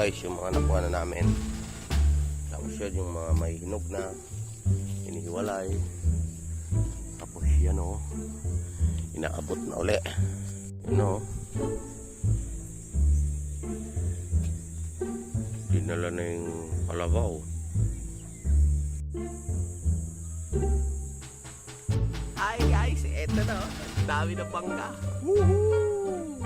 guys, yung mga nakuha na namin. Tapos yun, yung mga may hinog na inihiwalay. Tapos yan o. Inaabot na uli. Yun o. Dinala na yung kalabaw. Hi guys, eto na. oh. Dami na bangka. Woohoo!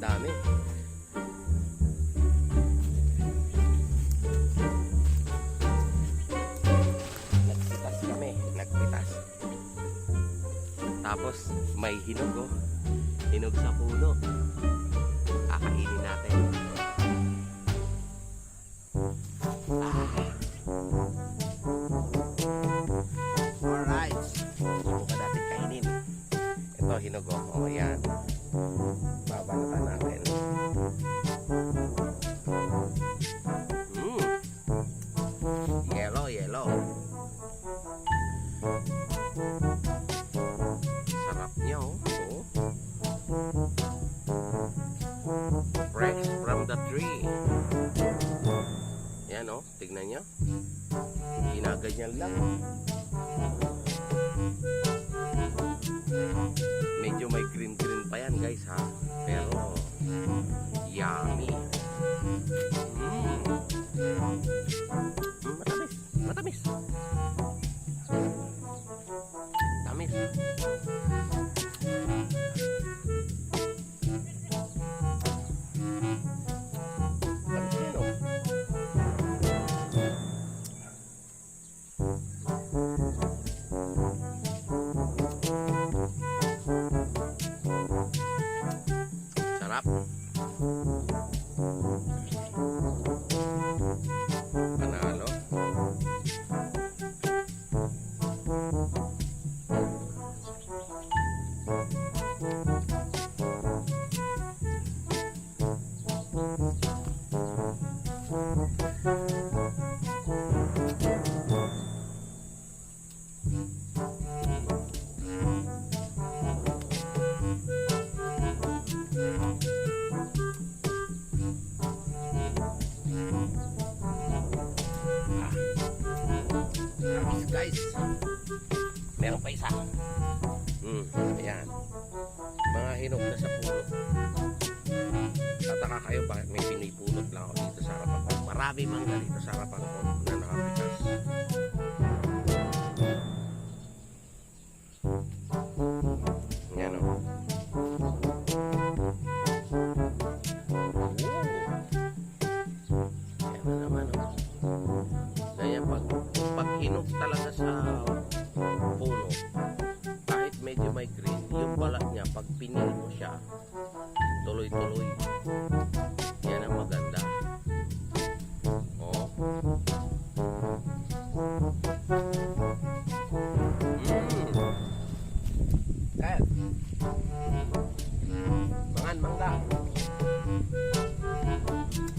Dami. Nagpitas. Tapos may hinog oh. Hinog sa puno. Kakainin natin. Ginaganyan lang. Medyo may green green pa yan guys ha. Pero yummy. Marami mangga dito sa harapan ko na nakapitas. Yan o. Yan na naman o. Kaya pag, pag hinog talaga sa puno, kahit medyo may green, yung balat niya, pag pinil mo siya, tuloy-tuloy. Yan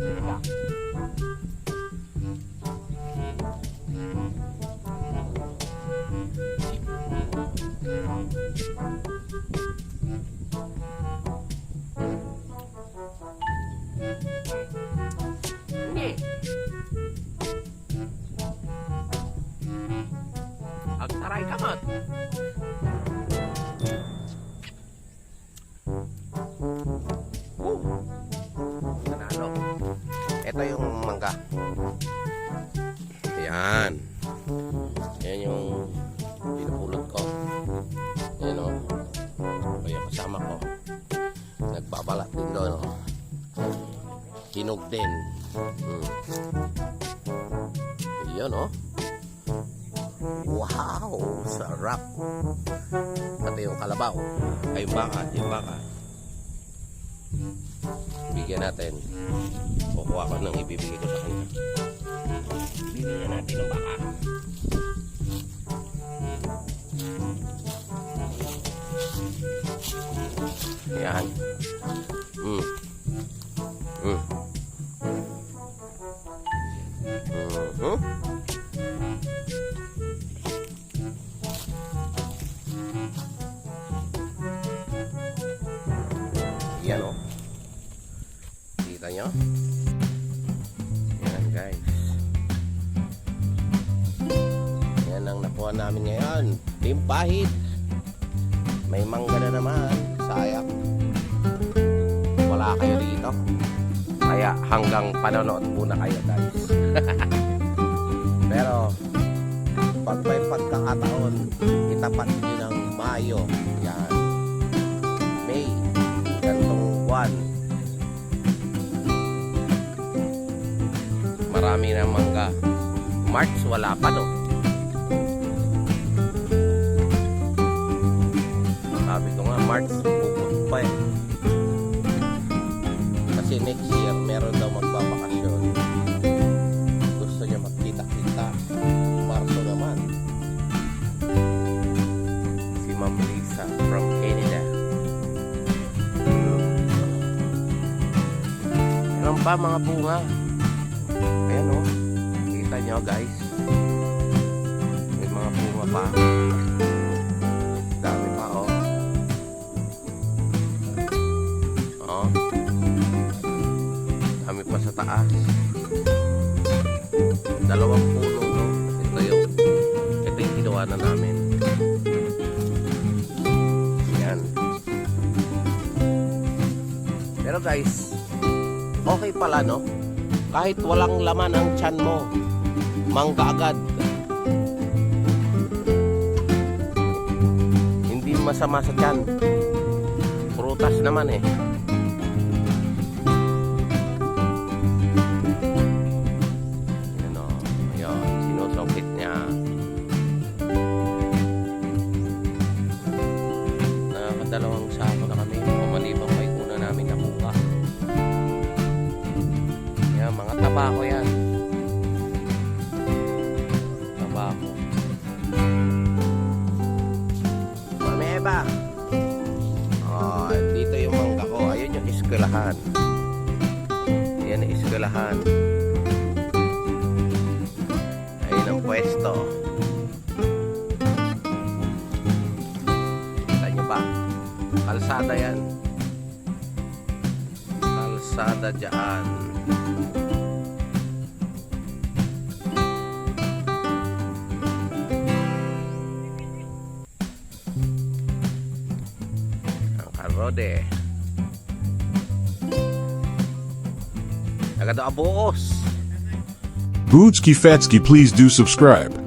Mangga. Hindi. Yan. Yan yung pinupulot ko. Yan o. O yung kasama ko. Nagbabalat din doon. O. Hinog din. Hmm. Yan o. Wow! Sarap! Pati yung kalabaw. Ay, yung baka. Yung baka. Bigyan natin. Kukuha ko ng ibibigay ko sa kanya. Bigyan natin ng. Yan. Mm. Mm. Mhm. Yan o. Kita nyo? Nakuha namin ngayon. Timpahit. May mangga na naman. Sayang. Wala kayo dito. Kaya hanggang panonood muna kayo guys. Pero pag may pagkakataon, itapat nyo ng Mayo. Yan. May gantong buwan. Marami na mangga. March wala pa no. March puput pa eh. Kasi next year meron daw magbabakasyon. Gusto niya magkita-kita. Marso naman. Si Ma'am Lisa from Canada. Meron pa mga bunga. Ayan o. Kita nyo guys. May mga bunga pa. Pero guys, okay pala no? Kahit walang laman ang tiyan mo, mangga agad. Hindi masama sa tiyan. Prutas naman eh. Yung eskwelahan. Yan ang eskwelahan. Ayun ang pwesto. Kita nyo ba? Kalsada yan. Kalsada dyan. Rode. Agad abuos. Bootski Fatsky, please do subscribe.